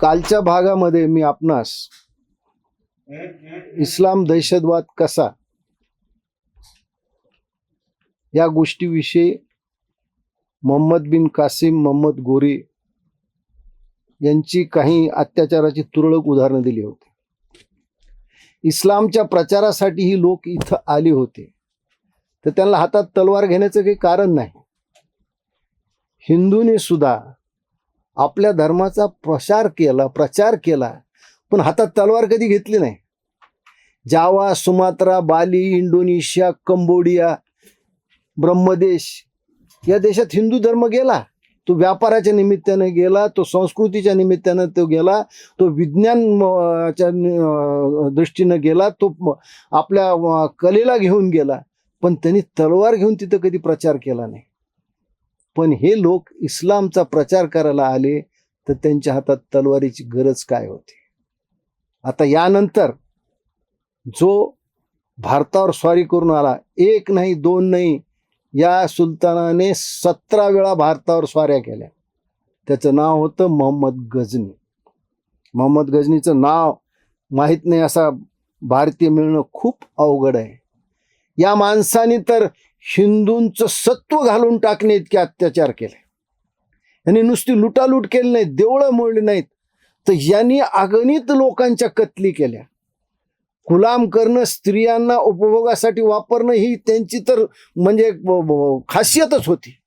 कालच्या भागामध्ये मी आपणास इस्लाम दहशतवाद कसा या गोष्टीविषयी मोहम्मद बिन कासिम मोहम्मद गोरी यांची काही अत्याचाराची तुरळक उदाहरणं दिली होती. इस्लामच्या प्रचारासाठी ही लोक इथं आले होते. तर त्यांना हातात तलवार घेण्याचं काही कारण नाही. हिंदूंनी सुद्धा आपल्या धर्माचा प्रसार केला प्रचार केला पण हातात तलवार कधी घेतली नाही. Java Sumatra Bali Indonesia Cambodia Brahmadesh या देशात हिंदू धर्म गेला. तो व्यापाराच्या निमित्ताने गेला तो संस्कृतीच्या निमित्तानं तो गेला तो विज्ञान दृष्टीनं गेला तो आपल्या कलेला घेऊन गेला पण त्यांनी तलवार घेऊन तिथं कधी प्रचार केला नाही. पण हे लोक इस्लामचा प्रचार करायला आले तर त्यांच्या हातात तलवारीची गरज काय होती? आता यानंतर जो भारतावर स्वारी करून आला एक नाही दोन नाही या सुलतानाने सतरा वेळा भारतावर स्वाऱ्या केल्या. त्याचं नाव होतं मोहम्मद गजनी. मोहम्मद गजनीचं नाव माहीत नाही असा भारतीय मिळणं खूप अवघड आहे. या माणसाने तर हिंदूंचं सत्व घालून टाकणे इतके अत्याचार केले. यांनी नुसती लुटालूट केली नाही देवळं मोडली नाहीत. तर यांनी अगणित लोकांच्या कत्ली केल्या. गुलाम करणं स्त्रियांना उपभोगासाठी वापरणं ही त्यांची तर म्हणजे खासियतच होती.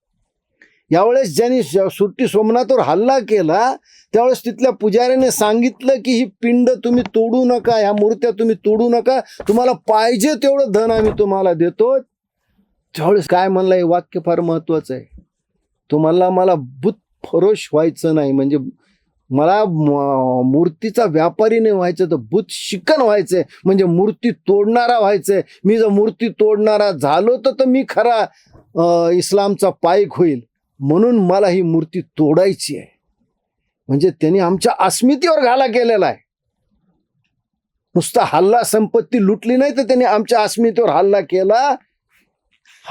यावेळेस ज्यांनी सुट्टी सोमनाथवर हल्ला केला त्यावेळेस तिथल्या पुजाऱ्याने सांगितलं की ही पिंड तुम्ही तोडू नका ह्या मूर्त्या तुम्ही तोडू नका तुम्हाला पाहिजे तेवढं धन आम्ही तुम्हाला देतो. त्यावेळेस काय म्हणलं हे वाक्य फार महत्वाचं आहे. तुम्हाला मला बुत फरोश व्हायचं नाही म्हणजे मला म- मूर्तीचा व्यापारी नाही व्हायचं तर बुत शिकन व्हायचंय. म्हणजे मूर्ती तोडणारा व्हायचंय. मी जर मूर्ती तोडणारा झालो तर तर मी खरा इस्लामचा पायक होईल. म्हणून मला ही मूर्ती तोडायची आहे. म्हणजे त्यांनी आमच्या अस्मितेवर घाला केलेला आहे. नुसता हल्ला संपत्ती लुटली नाही तर त्यांनी आमच्या अस्मितेवर हल्ला केला.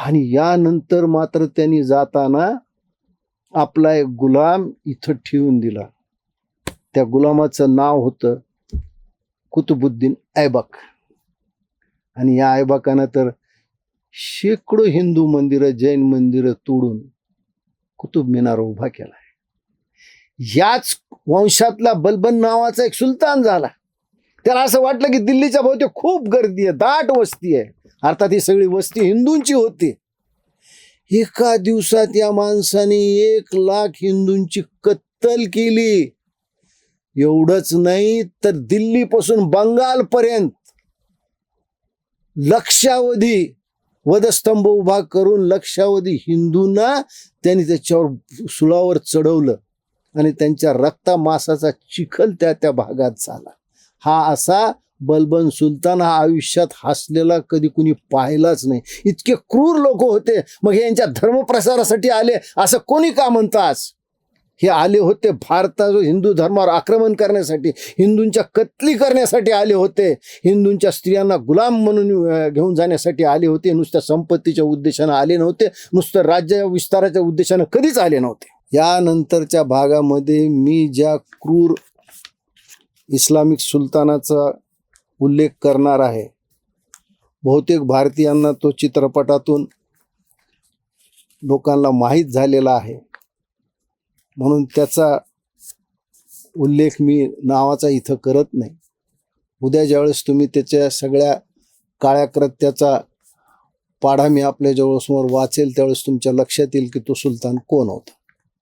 आणि यानंतर मात्र त्यांनी जाताना आपला एक गुलाम इथं ठेवून दिला. त्या गुलामाचं नाव होतं कुतुबुद्दीन ऐबक. आणि या ऐबकानं तर शेकडो हिंदू मंदिरं जैन मंदिरं तोडून कुतुब मिनार उभा केला याच वंशातला बलबन नावाचा एक सुलतान झाला. त्याला असं वाटलं की दिल्लीच्या भोवती खूप गर्दी आहे दाट वस्ती आहे. अर्थात ही सगळी वस्ती हिंदूंची होती. एका दिवसात या माणसाने एक लाख हिंदूंची कत्तल केली. एवढंच नाही तर दिल्लीपासून बंगालपर्यंत लक्षावधी वधस्तंभ उभा करून लक्षावधी हिंदूंना त्यांनी त्याच्यावर सुळावर चढवलं आणि त्यांच्या रक्ता मासाचा चिखल त्या त्या भागात झाला. हा असा बलबन सुलतान हा आयुष्यात हसलेला कधी कुणी पाहिलाच नाही. इतके क्रूर लोक होते. मग हे यांच्या धर्मप्रसारासाठी आले असं कोणी का म्हणतास हे आले होते भारता हिंदू धर्मावर आक्रमण करण्यासाठी हिंदूंच्या कत्ली करण्यासाठी आले होते. हिंदूंच्या स्त्रियांना गुलाम म्हणून घेऊन जाण्यासाठी आले होते. नुसत्या संपत्तीच्या उद्देशानं आले नव्हते. नुसतं राज्य विस्ताराच्या उद्देशानं कधीच आले नव्हते. यानंतरच्या भागामध्ये मी ज्या क्रूर इस्लामिक सुलतानाचा उल्लेख करणार आहे बहुतेक भारतीयांना तो चित्रपटातून लोकांना माहीत झालेला आहे. म्हणून त्याचा उल्लेख मी नावाचा इथं करत नाही. उद्या ज्यावेळेस तुम्ही त्याच्या सगळ्या काळ्या कृत्याचा पाढा मी आपल्या जवळसमोर वाचेल त्यावेळेस तुमच्या लक्षात येईल की तो सुलतान कोण होता.